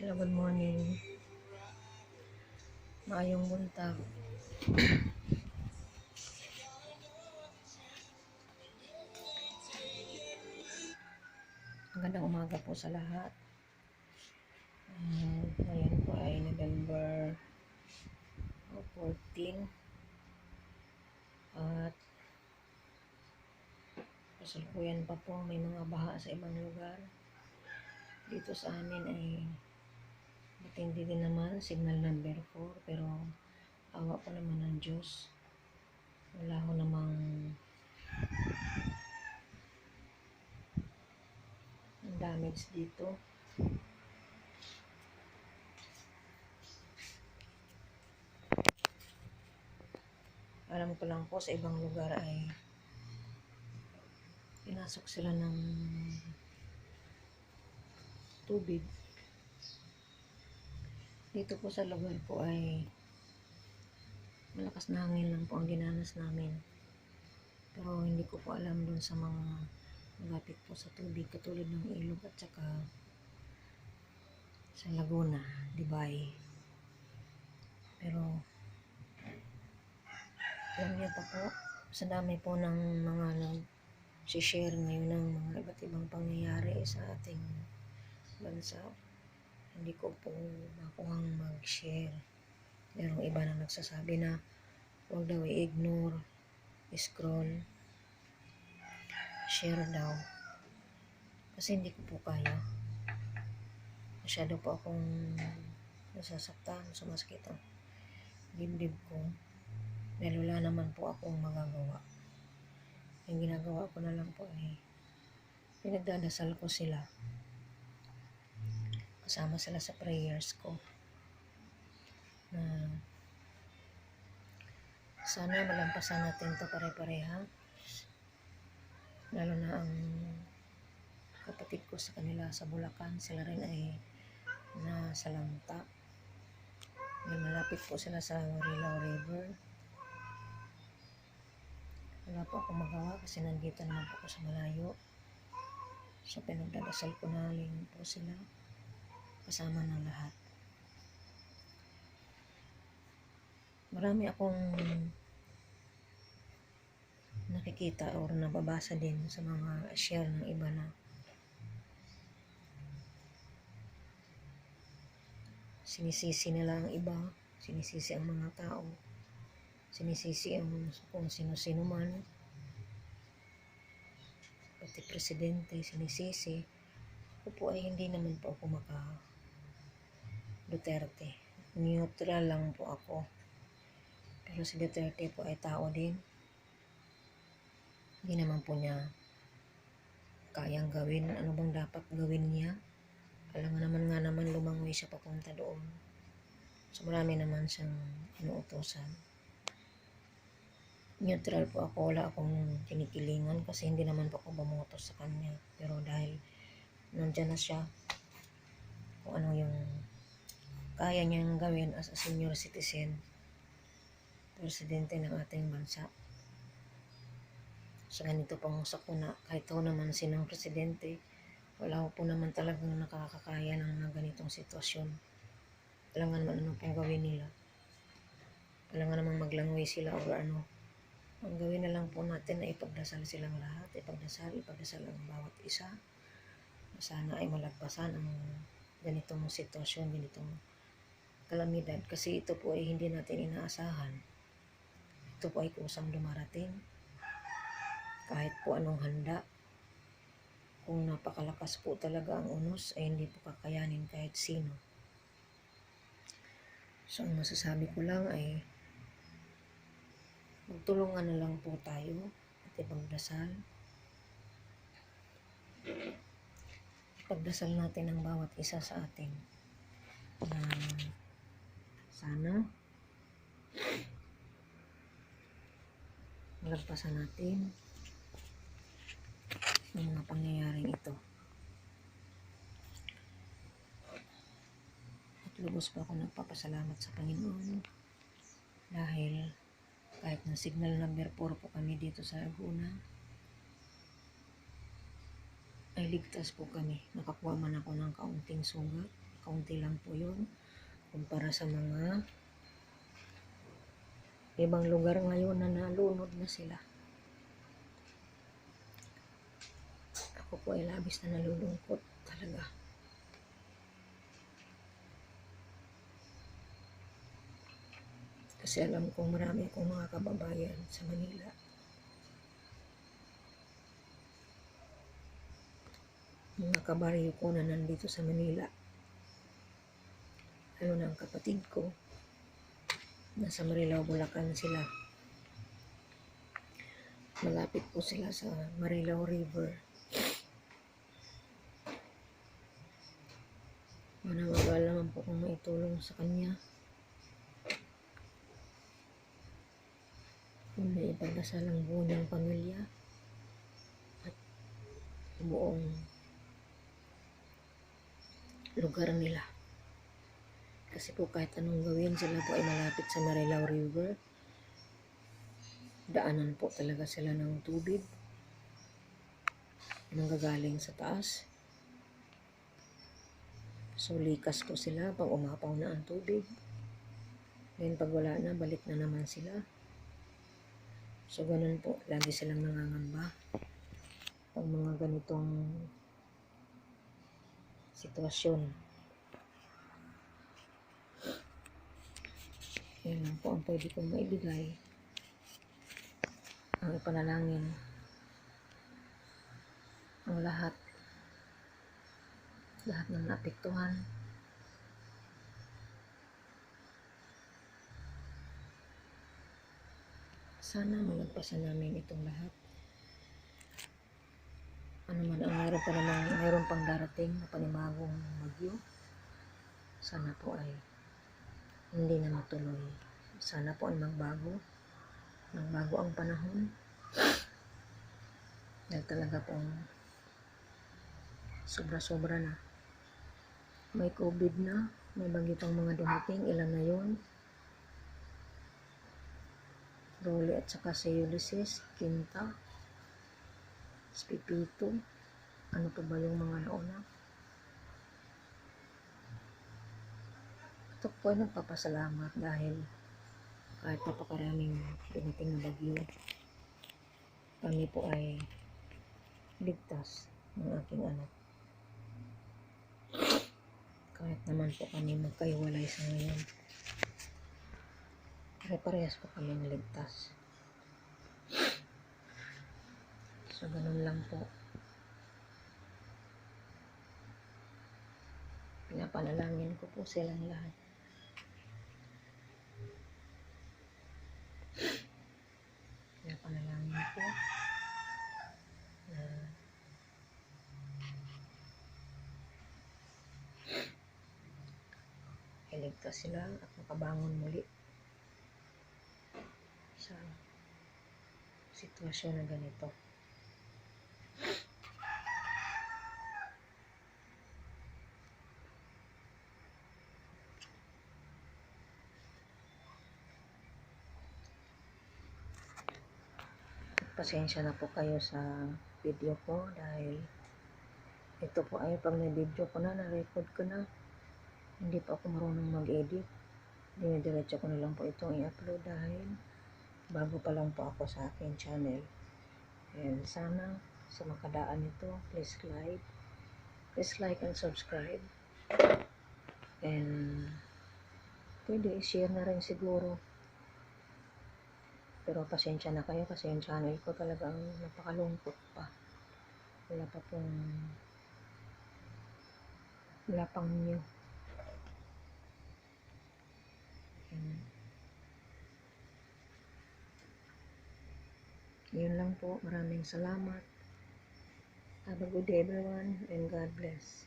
Hello, good morning. Maayong buntag. Magandang umaga po sa lahat. Um, ngayon po ay November oh, 14. At kasalukuyan pa po may mga baha sa ibang lugar. Dito sa amin ay matindi din naman, signal number 4, pero awa pa naman ng Diyos. Wala ko namang damage dito. Alam ko lang po sa ibang lugar ay pinasok sila ng tubig. Dito po sa lugar po ay malakas na hangin lang po ang ginanas namin. Pero hindi ko po alam dun sa mga malapit po sa tubig katulad ng ilog at saka sa Laguna, Dibay. Pero alam niyo pa po, sa dami po ng mga nag-share ngayon ng mga iba't ibang pangyayari sa ating bansa. Hindi ko po makuhang mag-share. Merong iba na nagsasabi na huwag daw i-ignore, scroll, share daw. Kasi hindi ko po kaya. Masyado po akong nasasaktan, sumasakit ang dibdib ko. Dahil wala naman po akong magagawa. Yung ginagawa ko na lang po ay pinagdadasal ko sila. Kasama sila sa prayers ko. Na sana malampasan natin to pare-pareha. Lalo na ang kapatid ko sa kanila sa Bulacan, sila rin ay nasa Lanta. May malapit po sila sa Marilao River. Wala po akong magawa kasi nandito naman po ako sa malayo. So pinagdadasal ko na po sila kasama ng lahat. Marami akong nakikita or nababasa din sa mga share ng iba na sinisisi nila ang iba, sinisisi ang mga tao, sinisisi ang kung sino-sino man, pati presidente, sinisisi. Ako po ay hindi naman po ako maka Duterte. Neutral lang po ako. Pero si Duterte po ay tao din. Hindi naman po niya kayang gawin. Ano bang dapat gawin niya? Alam naman nga naman lumangoy siya papunta doon. So marami naman siyang inuutosan. Neutral po ako. Wala akong kinikilingan kasi hindi naman po ako bumoto sa kanya. Pero dahil nandyan na siya, kung ano yung kaya niyang gawin as a senior citizen, presidente ng ating bansa. Sa ganito pang sakuna, kahit ako naman sinang presidente, wala ko po naman talagang nakakakaya ng mga ganitong sitwasyon. Kailangan man ano pong gawin nila. Kailangan namang maglangoy sila or ano. Ang gawin na lang po natin na ipagdasal silang lahat. Ipagdasal, ipagdasal ang bawat isa. Sana ay malagpasan ang ganitong sitwasyon, ganitong kalamidad. Kasi ito po ay hindi natin inaasahan. Ito po ay kusang dumarating. Kahit po anong handa, kung napakalakas po talaga ang unos, ay hindi po kakayanin kahit sino. So, ang masasabi ko lang ay magtulungan na lang po tayo at ipagdasal. Ipagdasal natin ang bawat isa sa atin na sana malagpasan natin ang mga pangyayaring ito. At lubos pa ako nagpapasalamat sa Panginoon dahil kahit na signal number 4 po kami dito sa Laguna, ay ligtas po kami. Nakakuha man ako ng kaunting sugat, kaunti lang po yun kumpara sa mga ibang lugar ngayon na nalunod na sila. Ako po ay labis na nalulungkot talaga. Kasi alam kong marami akong mga kababayan sa Manila. Mga ko na nandito sa Manila. Ano na ang kapatid ko. Nasa Marilao, Bulacan sila. Malapit po sila sa Marilao River. Manawagal naman po kung maitulong sa kanya. Kung may ipagdasal ang buo ng pamilya at buong lugar nila. Kasi po kahit anong gawin, sila po ay malapit sa Marilao River. Daanan po talaga sila ng tubig. Nanggagaling sa taas. So, likas po sila pag umapaw na ang tubig. Then, pag wala na, balik na naman sila. So, ganun po. Lagi silang nangangamba. Pag mga ganitong sitwasyon. Yan lang po ang pwede kong maibigay. Ang ipanalangin. Ang lahat. Lahat ng naapektuhan. Sana malagpasan namin itong lahat. Ano man ang mayroon pa namang, na panibagong bagyo. Sana po ay hindi na matuloy. Sana po ay magbago. Magbago ang panahon. Dahil talaga pong sobra-sobra na. May COVID na. May bagyo pang mga dumating. Ilan na yun? Rolly at saka si Ulysses, Quinta, Pipito. Ano pa ba yung mga nauna? Ito po ay nagpapasalamat dahil kahit napakaraming dumating na bagyo, kami po ay ligtas ng aking anak. Kahit naman po kami magkaiwalay sa ngayon. Pare-parehas po kami naligtas. So, ganun lang po. Pinapanalangin ko po silang lahat. Pinapanalangin ko na iligtas sila at makabangon muli sa sitwasyon na ganito. Pasensya na po kayo sa video ko dahil ito po ay pag na-video ko na, na-record ko na, hindi pa ako marunong mag-edit. Dinidiretso ko na lang po itong i-upload dahil bago pa lang po ako sa aking channel. And sana sa makadaan nito, please like, please like and subscribe. And pwede i-share na rin siguro. Pero pasensya na kayo kasi yung channel ko talagang napakalungkot pa. Wala pa pong wala pang new. Yun lang po. Maraming salamat. Have a good day everyone and God bless.